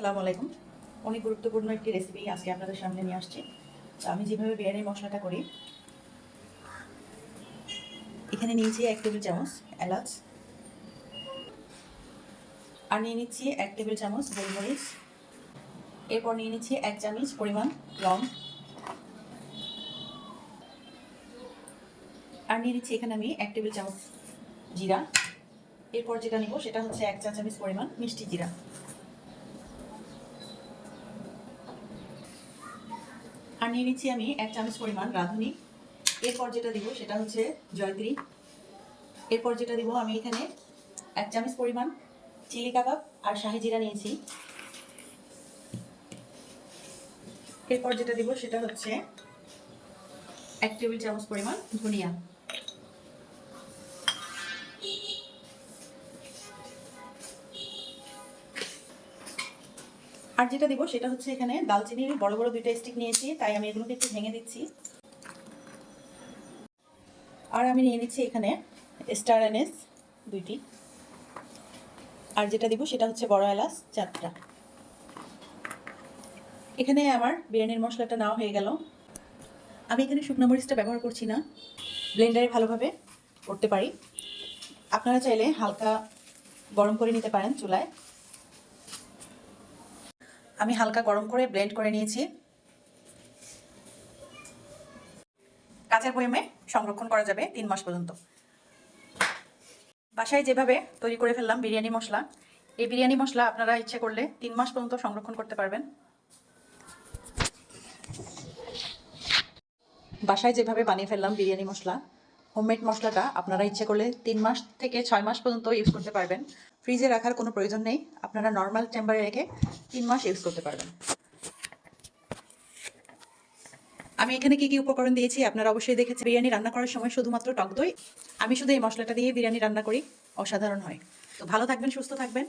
আসসালামু আলাইকুম। অনেক গুরুত্বপূর্ণ একটি রেসিপি আজকে আপনাদের সামনে নিয়ে আসছি। তো আমি যেভাবে বিরিয়ানির মশলাটা করি, এখানে নিয়েছি এক টেবিল চামচ এলাচ আর নিয়ে নিচ্ছি এক টেবিল চামচ গোলমরিচ। এরপর নিয়ে নিচ্ছি এক চামচ পরিমাণ লং। আর নিয়ে নিচ্ছি এখানে আমি এক টেবিল চামচ জিরা। এরপর যেটা নিব সেটা হচ্ছে এক চা চামচ পরিমাণ মিষ্টি জিরা। আর নিয়ে নিচ্ছি আমি, এক চামচ পরিমাণ রাঁধুনি। এরপর যেটা দিব সেটা হচ্ছে জয়ত্রী এরপর যেটা দিব আমি এখানে এক চামচ পরিমাণ চিলি কাবাব আর শাহি জিরা নিয়েছি। এরপর যেটা দিব সেটা হচ্ছে এক টেবিল চামচ পরিমাণ ধনিয়া। আর যেটা দিব সেটা হচ্ছে এখানে দালচিনির বড় বড় দুইটা স্টিক নিয়েছি, তাই আমি এগুলোকে একটু ভেঙে দিচ্ছি। আর আমি নিয়ে নিচ্ছি এখানে স্টার এনএস দুইটি। আর যেটা দিব সেটা হচ্ছে বড় এলাচ চারটা। এখানে আমার বিরিয়ানির মশলাটা নাও হয়ে গেল। আমি এখানে শুকনো মরিচটা ব্যবহার করছি না। ব্লেন্ডারে ভালোভাবে করতে পারি। আপনারা চাইলে হালকা গরম করে নিতে পারেন চুলায়। আমি হালকা গরম করে ব্লেন্ড করে নিয়েছি। কাঁচের বয়মে সংরক্ষণ করা যাবে তিন মাস পর্যন্ত। বাসায় যেভাবে তৈরি করে ফেললাম বিরিয়ানি মশলা, এই বিরিয়ানি মশলা আপনারা ইচ্ছে করলে তিন মাস পর্যন্ত সংরক্ষণ করতে পারবেন। বাসায় যেভাবে বানিয়ে ফেললাম বিরিয়ানি মশলা হোমমেড মশলাটা আপনারা ইচ্ছে করলে তিন মাস থেকে ছয় মাস পর্যন্ত ইউজ করতে পারবেন। ফ্রিজে রাখার কোনো প্রয়োজন নেই। আপনারা নর্মাল চেম্বারে রেখে তিন মাস ইউজ করতে পারবেন। আমি এখানে কি কি উপকরণ দিয়েছি আপনারা অবশ্যই দেখেছেন। বিরিয়ানি রান্না করার সময় শুধুমাত্র টক দই। আমি শুধু এই মশলাটা দিয়ে বিরিয়ানি রান্না করি। অসাধারণ হয়। তো ভালো থাকবেন, সুস্থ থাকবেন।